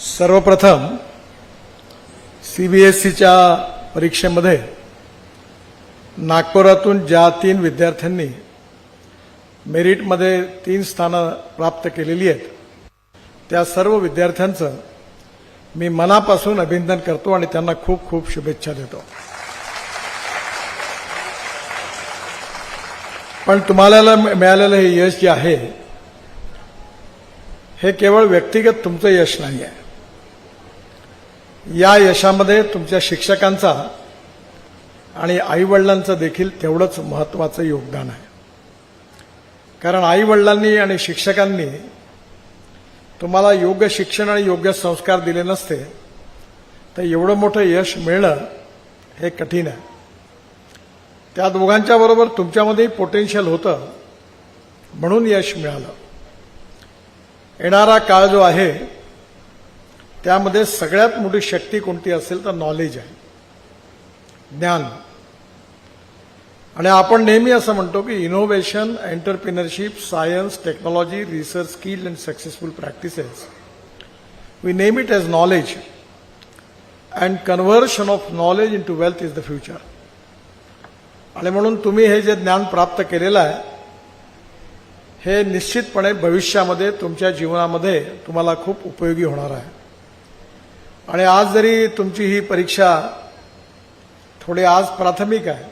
सर्वप्रथम C B S सीच्या परीक्षेमध्ये नागपुरातून ज्या तीन विद्यार्थ्यांनी मेरिटमध्ये तीन स्थानं प्राप्त केलेली आहेत त्या सर्व विद्यार्थ्यांचं मी मनापासून अभिनंदन करतो आणि त्यांना खूप खूप शुभेच्छा देतो. पण तुम्हाला मिळालेलं हे यश जे आहे हे केवळ व्यक्तिगत तुमचं यश नाही आहे या यशामध्ये तुमच्या शिक्षकांचा आणि आईवडिलांचं देखील तेवढंच महत्वाचं योगदान आहे. कारण आईवडिलांनी आणि शिक्षकांनी तुम्हाला योग्य शिक्षण आणि योग्य संस्कार दिले नसते तर एवढं मोठं यश मिळणं हे कठीण आहे. त्या दोघांच्या बरोबर तुमच्यामध्ये पोटेन्शियल होतं म्हणून यश मिळालं. येणारा काळ जो आहे त्यामध्ये सगळ्यात मोठी शक्ती कोणती असेल तर नॉलेज आहे. ज्ञान. आणि आपण नेहमी असं म्हणतो की innovation entrepreneurship science technology research skill and successful practices we name it as knowledge and conversion of knowledge into wealth is the future आणि म्हणून तुम्ही हे जे ज्ञान प्राप्त केलेलं आहे हे निश्चितपणे भविष्यामध्ये तुमच्या जीवनामध्ये तुम्हाला खूप उपयोगी होणार आहे. आणि आज जरी तुमची ही परीक्षा थोडी आज प्राथमिक आहे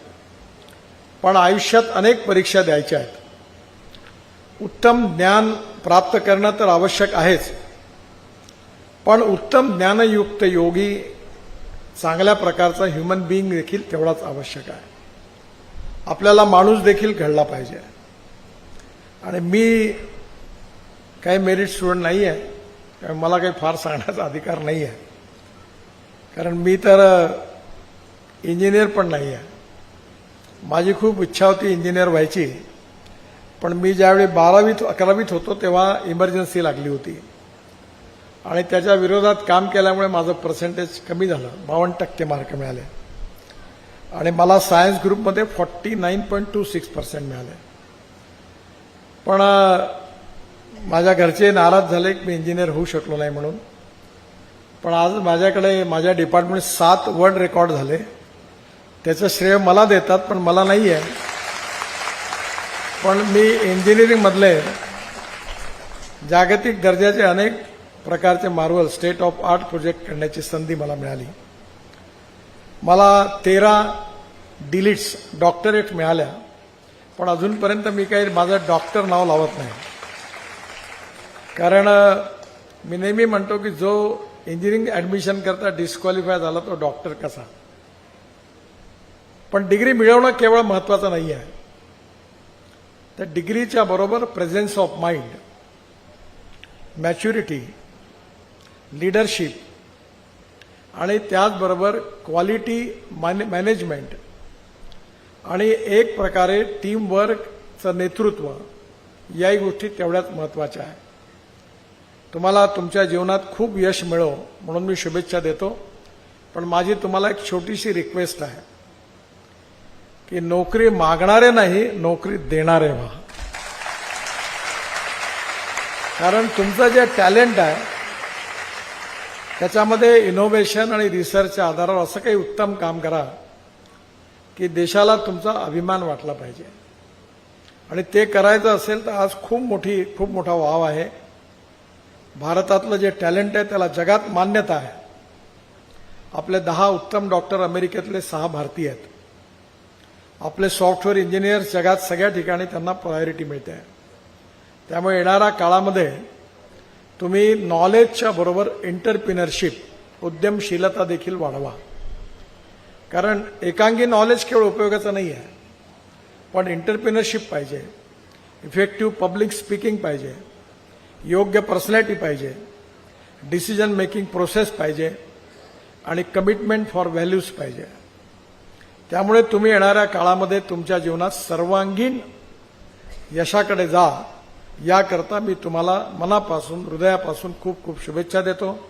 पण आयुष्यात अनेक परीक्षा द्यायच्या आहेत. उत्तम ज्ञान प्राप्त करणं तर आवश्यक आहेच. पण उत्तम ज्ञानयुक्त योगी चांगल्या प्रकारचा ह्युमन बिईंग देखील तेवढाच आवश्यक आहे. आपल्याला माणूस देखील घडला पाहिजे. आणि मी काही मेरिट स्टुडंट नाही आहे मला काही फार सांगण्याचा अधिकार नाही आहे कारण मी तर इंजिनियर पण नाही आहे माझी खूप इच्छा होती इंजिनियर व्हायची. पण मी ज्यावेळी बारावीत अकरावीत होतो तेव्हा इमर्जन्सी लागली होती. आणि त्याच्या विरोधात काम केल्यामुळे माझं पर्सेंटेज कमी झालं. बावन्न टक्के मार्क मिळाले. आणि मला सायन्स ग्रुपमध्ये forty nine point two six percent मिळाले. पण माझ्या घरचे नाराज झाले की मी इंजिनियर होऊ शकलो नाही म्हणून. पण आज माझ्याकडे माझ्या डिपार्टमेंट सात वर्ल्ड रेकॉर्ड झाले. त्याचं श्रेय मला देतात पण मला नाही आहे पण मी इंजिनिअरिंगमधले जागतिक दर्जाचे अनेक प्रकारचे marvel state of art project करण्याची संधी मला मिळाली. मला तेरा डिलीट्स डॉक्टरेट मिळाल्या पण अजूनपर्यंत मी काही माझं डॉक्टर नाव लावत नाही. कारण मी नेहमी म्हणतो की जो इंजिनिअरिंग ऍडमिशन करता डिस्क्वालिफाय झाला तो डॉक्टर कसा? पण डिग्री मिळवणं केवळ महत्वाचं नाही आहे तर डिग्रीच्या बरोबर presence of mind maturity leadership आणि त्याचबरोबर क्वालिटी मॅने मॅनेजमेंट आणि एक प्रकारे टीमवर्कचं नेतृत्व याही गोष्टी तेवढ्याच महत्त्वाच्या आहे तुम्हाला तुमच्या जीवनात खूप यश मिळो म्हणून मी शुभेच्छा देतो. पण माझी तुम्हाला एक छोटीशी रिक्वेस्ट आहे. की नोकरी मागणारे नाही नोकरी देणारे व्हा. कारण तुमचं जे टॅलेंट आहे त्याच्यामध्ये इनोव्हेशन आणि रिसर्चच्या आधारावर असं काही उत्तम काम करा की देशाला तुमचा अभिमान वाटला पाहिजे. आणि ते करायचं असेल तर आज खूप मोठी खूप मोठा वाव आहे. भारतातलं जे टॅलेंट आहे त्याला जगात मान्यता आहे. आपले दहा उत्तम डॉक्टर अमेरिकेतले सहा भारतीय आहेत. आपले सॉफ्टवेअर इंजिनियर्स जगात सगळ्या ठिकाणी त्यांना प्रायोरिटी मिळते. आहे त्यामुळे येणाऱ्या काळामध्ये तुम्ही नॉलेजच्या बरोबर एंटरप्रिनरशिप उद्यमशीलता देखील वाढवा. कारण एकांगी नॉलेज केवळ उपयोगाचं नाही आहे पण एंटरप्रिनरशिप पाहिजे इफेक्टिव्ह पब्लिक स्पीकिंग पाहिजे योग्य पर्सनॅलिटी पाहिजे डिसिजन मेकिंग प्रोसेस पाहिजे आणि कमिटमेंट फॉर व्हॅल्यूज पाहिजे. त्यामुळे तुम्ही येणाऱ्या काळामध्ये तुमच्या जीवनात सर्वांगीण यशाकडे जा याकरता मी तुम्हाला मनापासून हृदयापासून खूप खूप शुभेच्छा देतो.